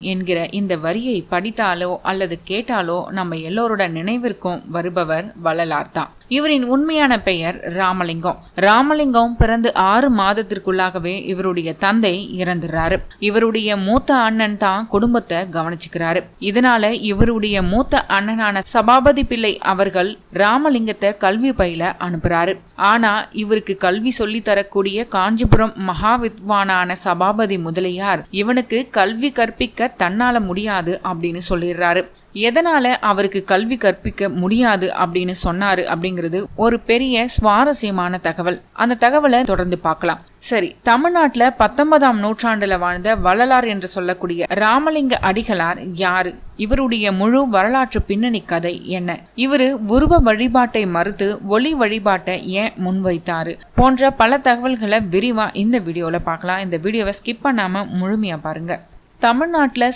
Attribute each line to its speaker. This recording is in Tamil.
Speaker 1: என்கிற இந்த வரியை படித்தாலோ அல்லது கேட்டாலோ நம்ம எல்லோரோட நினைவிற்கும் வருபவர் வள்ளலார் தான். இவரின் உண்மையான பெயர் ராமலிங்கம். ராமலிங்கம் பிறந்து ஆறு மாதத்திற்குள்ளாகவே இவருடைய தந்தை இறந்துடுறாரு இவருடைய மூத்த அண்ணன் தான் குடும்பத்தை கவனிச்சுக்கிறாரு. இதனால இவருடைய மூத்த அண்ணனான சபாபதி பிள்ளை அவர்கள் ராமலிங்கத்தை கல்வி பயில அனுப்புறாரு. ஆனா இவருக்கு கல்வி சொல்லி தரக்கூடிய காஞ்சிபுரம் மகாவித்வானான சபாபதி முதலியார் இவனுக்கு கல்வி கற்பிக்க தன்னால முடியாது அப்படின்னு சொல்லிடுறாரு. எதனால அவருக்கு கல்வி கற்பிக்க முடியாது அப்படின்னு சொன்னாரு அப்படிங்கிறது ஒரு பெரிய சுவாரஸ்யமான தகவல். அந்த தகவலை தொடர்ந்து பார்க்கலாம். சரி தமிழ்நாட்டுல பத்தொன்பதாம் நூற்றாண்டுல வாழ்ந்த வள்ளலார் என்று சொல்லக்கூடிய ராமலிங்க அடிகளார் யாரு? இவருடைய முழு வரலாற்று பின்னணி கதை என்ன? இவரு உருவ வழிபாட்டை மறுத்து ஒளி வழிபாட்டை ஏன் முன்வைத்தாரு? போன்ற பல தகவல்களை விரிவா இந்த வீடியோல பார்க்கலாம். இந்த வீடியோவை ஸ்கிப் பண்ணாம முழுமையா பாருங்க. தமிழ்நாட்டில்